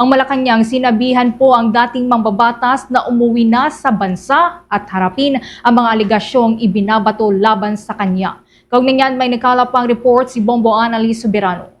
Ang Malacanang sinabihan po ang dating mambabatas na umuwi na sa bansa at harapin ang mga aligasyong ibinabato laban sa kanya. Kaugnay niyan may nakalapang report si Bombo Annalise Soberano.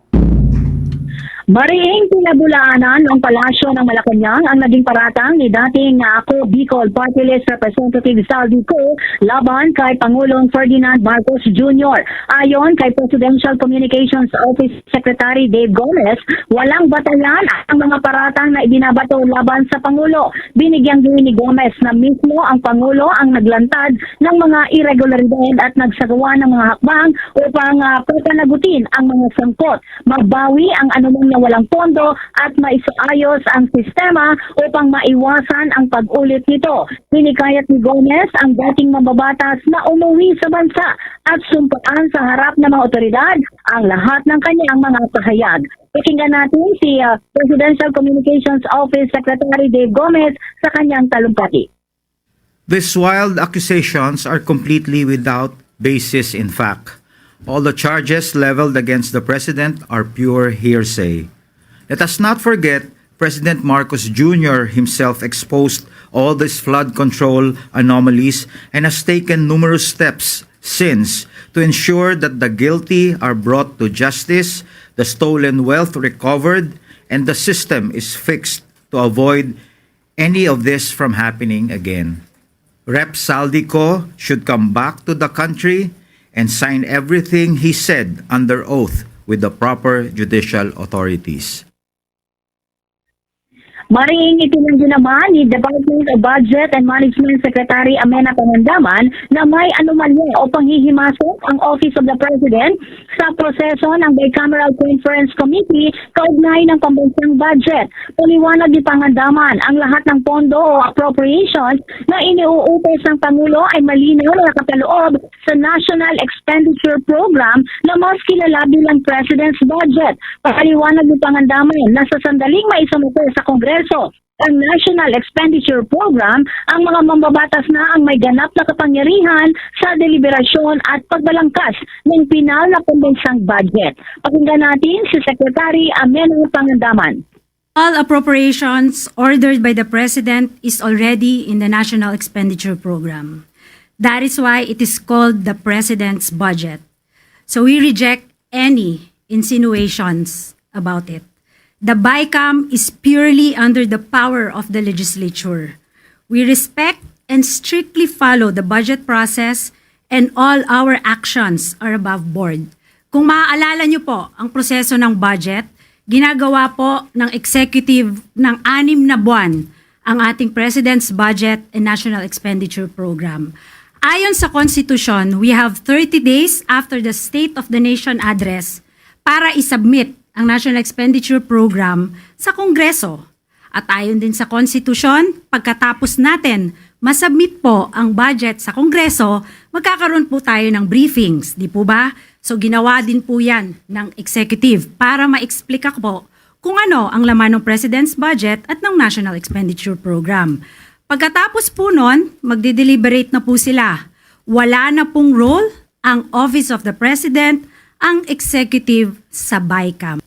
Mariing pinabulaanan ng palasyo ng Malacanang ang naging paratang ni dating na ako Bicol Party List Representative Saldi Co laban kay Pangulong Ferdinand Marcos Jr. Ayon kay Presidential Communications Office Secretary Dave Gomez, walang batayan ang mga paratang na ibinabato laban sa Pangulo. Binigyang din ni Gomez na mismo ang Pangulo ang naglantad ng mga irregularidad at nagsagawa ng mga hakbang upang uh, papanagutin ang mga sangkot, magbawi ang anumang nawalang pondo at maisaayos ang sistema upang maiwasan ang pag-ulit nito. Pinikayat ni Gomez ang dating mambabatas na umuwi sa bansa at sumpaan sa harap ng mga otoridad ang lahat ng kanyang mga pahayag. Pakinggan natin si uh, Presidential Communications Office Secretary Dave Gomez sa kanyang talumpati. These wild accusations are completely without basis in fact. All the charges leveled against the president are pure hearsay. Let us not forget President Marcos Jr. himself exposed all these flood control anomalies and has taken numerous steps since to ensure that the guilty are brought to justice, the stolen wealth recovered, and the system is fixed to avoid any of this from happening again. Rep Saldico should come back to the country and sign everything he said under oath with the proper judicial authorities. Mariing itinanggi naman ni Department of Budget and Management Secretary Amena Pangandaman na may anomalya o panghihimasok ang Office of the President sa proseso ng Bicameral Conference Committee kaugnay ng pambansang budget. Paliwanag ni Pangandaman ang lahat ng pondo o appropriations na iniuutos ng Pangulo ay malinaw na nakapaloob sa National Expenditure Program na mas kilala bilang President's Budget. Paliwanag ni Pangandaman na sa sandaling maisamito sa Kongreso ang National Expenditure Program, ang mga mambabatas na ang may ganap na kapangyarihan sa deliberasyon at pagbalangkas ng pinal na pambansang budget. Pakinggan natin si Secretary Ameno Pangandaman. All appropriations ordered by the President is already in the National Expenditure Program. That is why it is called the President's Budget. So we reject any insinuations about it. The BICAM is purely under the power of the legislature. We respect and strictly follow the budget process and all our actions are above board. Kung maaalala niyo po ang proseso ng budget, ginagawa po ng executive ng anim na buwan ang ating President's Budget and National Expenditure Program. Ayon sa Constitution, we have 30 days after the State of the Nation address para isubmit ang National Expenditure Program sa Kongreso. At ayon din sa Constitution, pagkatapos natin masubmit po ang budget sa Kongreso, magkakaroon po tayo ng briefings, di po ba? So ginawa din po yan ng executive para ma-explica po kung ano ang laman ng President's Budget at ng National Expenditure Program. Pagkatapos po nun, magde-deliberate na po sila. Wala na pong role ang Office of the President, ang executive sa BICAM.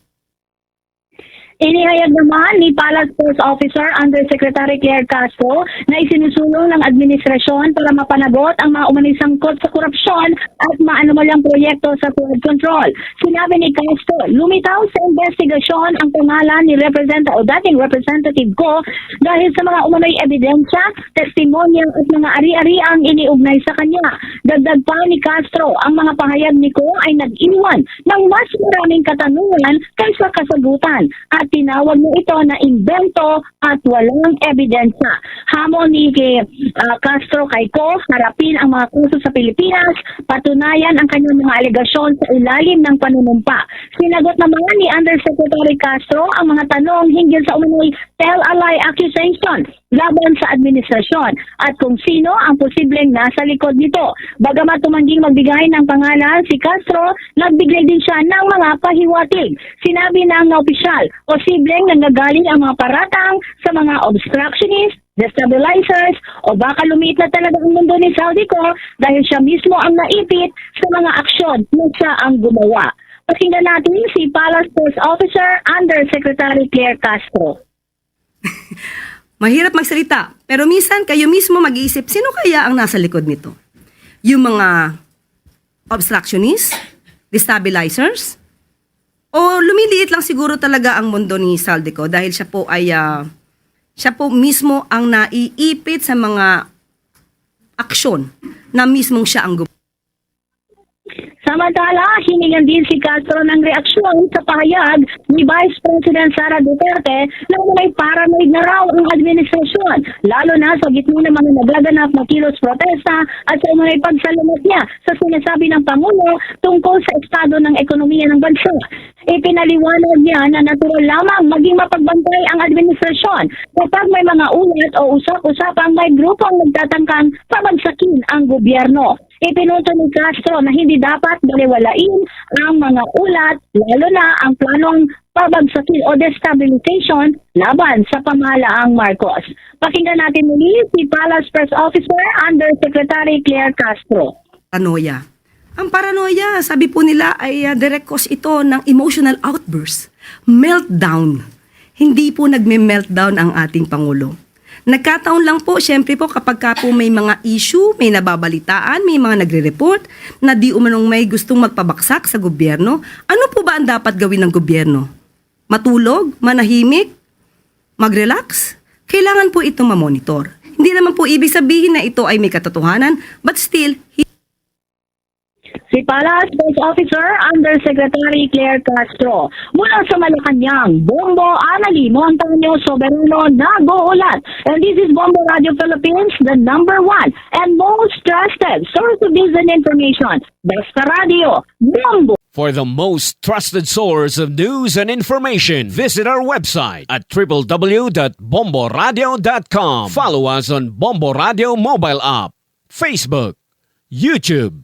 Inihayag naman ni Palace Post Officer Undersecretary Claire Castro na isinusulong ng administrasyon para mapanagot ang mga umanay sangkot sa korupsyon at maanumalyang proyekto sa flood control. Sinabi ni Castro, lumitaw sa investigasyon ang pangalan ni Representative o dating Representative ko dahil sa mga umano'y ebidensya, testimonya at mga ari-ari ang iniugnay sa kanya. Dagdag pa ni Castro, ang mga pahayag ni ko ay nag-iwan ng mas maraming katanungan kaysa kasagutan at tinawag mo ito na invento at walang ebidensya. Hamon ni uh, Castro kay Ko, harapin ang mga kaso sa Pilipinas, patunayan ang kanyang mga alegasyon sa ilalim ng panunumpa. Sinagot naman ni Undersecretary Castro ang mga tanong hinggil sa umano'y tell-a-lie accusation laban sa administrasyon at kung sino ang posibleng nasa likod nito. Bagamat tumangging magbigay ng pangalan si Castro, nagbigay din siya ng mga pahiwatig. Sinabi ng opisyal, posibleng nanggagaling ang mga paratang sa mga obstructionist, destabilizers, o baka lumiit na talaga ang mundo ni Saudi ko dahil siya mismo ang naipit sa mga aksyon na siya ang gumawa. Pakinggan natin si Palace Post Officer Under Secretary Claire Castro. Mahirap magsalita. Pero minsan kayo mismo mag-iisip, sino kaya ang nasa likod nito? Yung mga obstructionists, destabilizers, o lumiliit lang siguro talaga ang mundo ni Saldico dahil siya po ay ah, siya po mismo ang naiipit sa mga aksyon na mismong siya ang gumawa. Samantala, hiningan din si Castro ng reaksyon sa pahayag ni Vice President Sara Duterte na may paranoid na raw ang administrasyon, lalo na sa gitna ng mga nagaganap na kilos protesta at sa mga pagsalunod niya sa sinasabi ng Pangulo tungkol sa estado ng ekonomiya ng bansa. Ipinaliwanag niya na natural lamang maging mapagbantay ang administrasyon kapag may mga ulat o usap-usapang may grupong nagtatangkang pabagsakin ang gobyerno. Ipinuto ni Castro na hindi dapat baliwalain ang mga ulat, lalo na ang planong pabagsakin o destabilization laban sa pamahalaang Marcos. Pakinggan natin muli si Palace Press Officer Undersecretary Claire Castro. paranoia. Ang paranoia, sabi po nila, ay uh, direct cause ito ng emotional outburst. Meltdown. Hindi po nagme-meltdown ang ating Pangulo. Nagkataon lang po, syempre po, kapag ka po may mga issue, may nababalitaan, may mga nagre-report na di umanong may gustong magpabaksak sa gobyerno, ano po ba ang dapat gawin ng gobyerno? Matulog? Manahimik? Mag-relax? Kailangan po ito mamonitor. Hindi naman po ibig sabihin na ito ay may katotohanan, but still, Si Palace Press Officer Undersecretary Claire Castro. Mula sa Malacanang, Bombo Anali Montaño Soberano nag-uulat. And this is Bombo Radio Philippines, the number one and most trusted source of news and information. Basta Radio, Bombo! For the most trusted source of news and information, visit our website at www.bomboradio.com. Follow us on Bombo Radio mobile app, Facebook, YouTube,